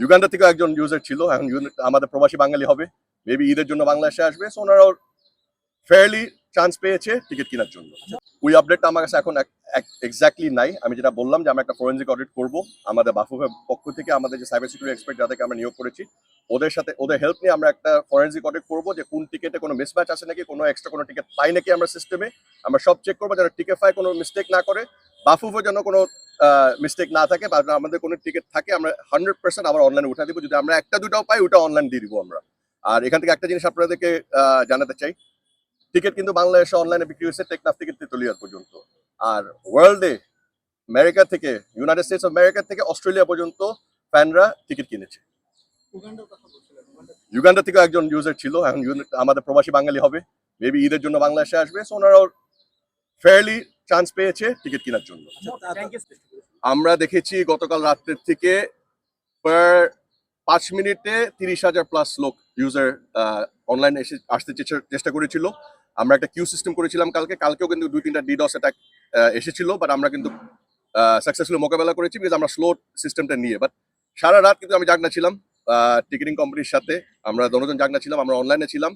Uganda থেকেও একজন user ছিল, এখন আমাদের প্রবাসী বাঙালি হবে। মেবি ঈদের জন্য বাংলাদেশে আসবে। সো ওনারাও ফেয়ারলি চান্স পেয়েছে টিকিট কেনার জন্য। ওই আপডেটটা আমার কাছে এখন এক্স্যাক্টলি নাই। আমি যেটা বললাম যে আমরা একটা ফরেন্সিক অডিট করব। আমাদের বাফুফের পক্ষ থেকে আমাদের যে সাইবার সিকিউরিটি এক্সপার্ট যাদেরকে আমরা নিয়োগ করেছি, ওদের সাথে ওদের হেল্প নিয়ে আমরা একটা ফরেন্সিক অডিট করব যে কোন টিকেটে কোনো মিসম্যাচ আছে নাকি, কোনো এক্সট্রা কোনো টিকিট পাই নাকি আমরা সিস্টেমে আমরা সব চেক করব, যারা যেন টিকেফাই কোনো মিস্টেক না করে বাফুফে যেন কোনো মিস্টেক না থাকে বা আমাদের কোনো টিকিট থাকে আমরা হান্ড্রেড পার্সেন্ট আবার অনলাইনে উঠা দিব। যদি আমরা একটা দুটাও পাই ওটা অনলাইন দিয়ে দিব আমরা। আর এখান থেকে একটা জিনিস আপনাদেরকে জানাতে চাই। টিকিট কিন্তু বাংলাদেশে অনলাইনে বিক্রি হয়েছে টেকনাফ থেকে তেতুলিয়ার পর্যন্ত। আর ওয়ার্ল্ডে আমেরিকা থেকে ইউনাইটেড স্টেটস অফ আমেরিকা থেকে অস্ট্রেলিয়া পর্যন্ত ফ্যানরা টিকিট কিনেছে। ইউগান্ডা থেকেও একজন ইউজার ছিল এখন আমাদের প্রবাসী বাঙালি হবে। মেবি ঈদের জন্য বাংলাদেশে আসবে। সো ওনারাও ফেয়ারলি চান্স পেয়েছে টিকিট কেনার জন্য। আমরা দেখেছি গতকাল রাত্রের থেকে পার পাঁচ মিনিটে তিরিশ হাজার প্লাস লোক ইউজার অনলাইন এসে আসতে চেষ্টা- করেছিল। আমরা একটা কিউ সিস্টেম করেছিলাম কালকে। কালকেও কিন্তু দুই তিনটা ডিডস অ্যাটাক এসেছিল বাট আমরা কিন্তু সাকসেসফুলি মোকাবেলা করেছি বিকজ আমরা স্লো সিস্টেমটা নিয়ে। বাট সারা রাত কিন্তু আমি জাগনা ছিলাম টিকিটিং কোম্পানির সাথে। আমরা দনজন জাগনা ছিলাম আমরা অনলাইনে ছিলাম।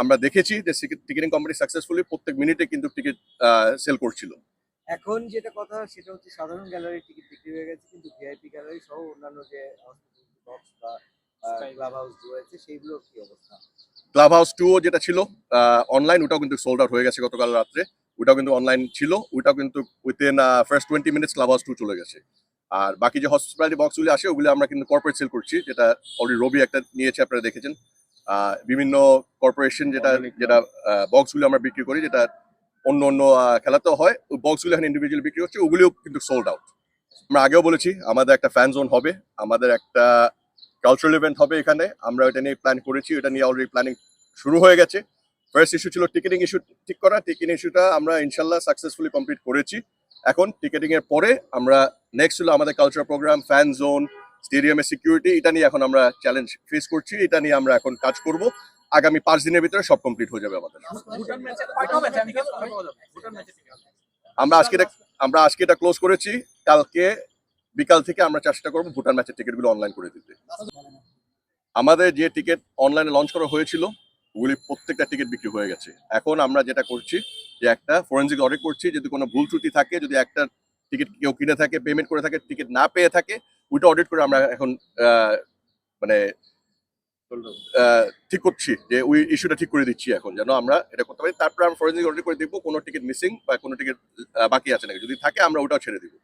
আমরা দেখেছি যে টিকিটিং কোম্পানি সাকসেসফুলি প্রত্যেক মিনিটে কিন্তু টিকিট সেল করছিল। এখন যেটা কথা সেটা হচ্ছে সাধারণ গ্যালারির টিকিট বিক্রি হয়ে গেছে কিন্তু ভিআইপি গ্যালারি সহ অন্যান্য যে বক্স বা ক্লাব হাউস রয়েছে সেইগুলোর কি অবস্থা? ক্লাব হাউস টুও যেটা ছিল অনলাইন ওটাও কিন্তু সোল্ড আউট হয়ে গেছে গতকাল রাত্রে। ওটাও কিন্তু অনলাইন ছিল ওটাও কিন্তু within first twenty minutes club house too চলে গেছে। আর বাকি যে হসপিটালিটি বক্সগুলি আসে ওগুলো আমরা কিন্তু কর্পোরেট সেল করছি যেটা অলরেডি রবি একটা নিয়েছে আপনারা দেখেছেন। বিভিন্ন কর্পোরেশন যেটা যেটা বক্সগুলো আমরা বিক্রি করি যেটা অন্য অন্য খেলাতেও হয় ওই বক্সগুলো এখন ইন্ডিভিজুয়াল বিক্রি হচ্ছে ওগুলিও কিন্তু সোল্ড আউট আমরা আগেও বলেছি আমাদের একটা ফ্যান জোন হবে আমাদের একটা কালচারাল ইভেন্ট হবে এখানে আমরা এটা নিয়ে প্ল্যান করেছি এটা নিয়ে অলরেডি প্ল্যানিং শুরু হয়ে গেছে। ফার্স্ট ইস্যু ছিল টিকিটিং ইস্যু ঠিক করা টিকিটিং ইস্যুটা আমরা ইনশাল্লাহ সাকসেসফুলি কমপ্লিট করেছি। এখন টিকিটিং এর পরে আমরা নেক্সট হলো আমাদের কালচার প্রোগ্রাম ফ্যান জোন স্টেডিয়ামের সিকিউরিটি এটা নিয়ে এখন আমরা চ্যালেঞ্জ ফেস করছি এটা নিয়ে আমরা এখন কাজ করব। আগামী পাঁচ দিনের ভিতরে সব কমপ্লিট হয়ে যাবে আমাদের। আমরা আজকে আমরা আজকে এটা ক্লোজ করেছি। কালকে বিকাল থেকে আমরা চেষ্টা করব ভুটান ম্যাচের টিকিটগুলো অনলাইন করে দিতে। আমাদের যে টিকিট অনলাইনে লঞ্চ করা হয়েছিল ওগুলি প্রত্যেকটা টিকিট বিক্রি হয়ে গেছে। এখন আমরা যেটা করছি যে একটা ফরেন্সিক অডিট করছি। যদি কোনো ভুল ত্রুটি থাকে যদি একটা টিকিট কেউ কিনে থাকে পেমেন্ট করে থাকে টিকিট না পেয়ে থাকে ওইটা অডিট করে আমরা এখন মানে ঠিক করছি যে ওই ইস্যুটা ঠিক করে দিচ্ছি এখন, যেন আমরা এটা করতে পারি। তারপরে আমরা ফরেন্সিক অডিট করে দেখব কোনো টিকিট মিসিং বা কোনো টিকিট বাকি আছে নাকি। যদি থাকে আমরা ওটাও ছেড়ে দিব।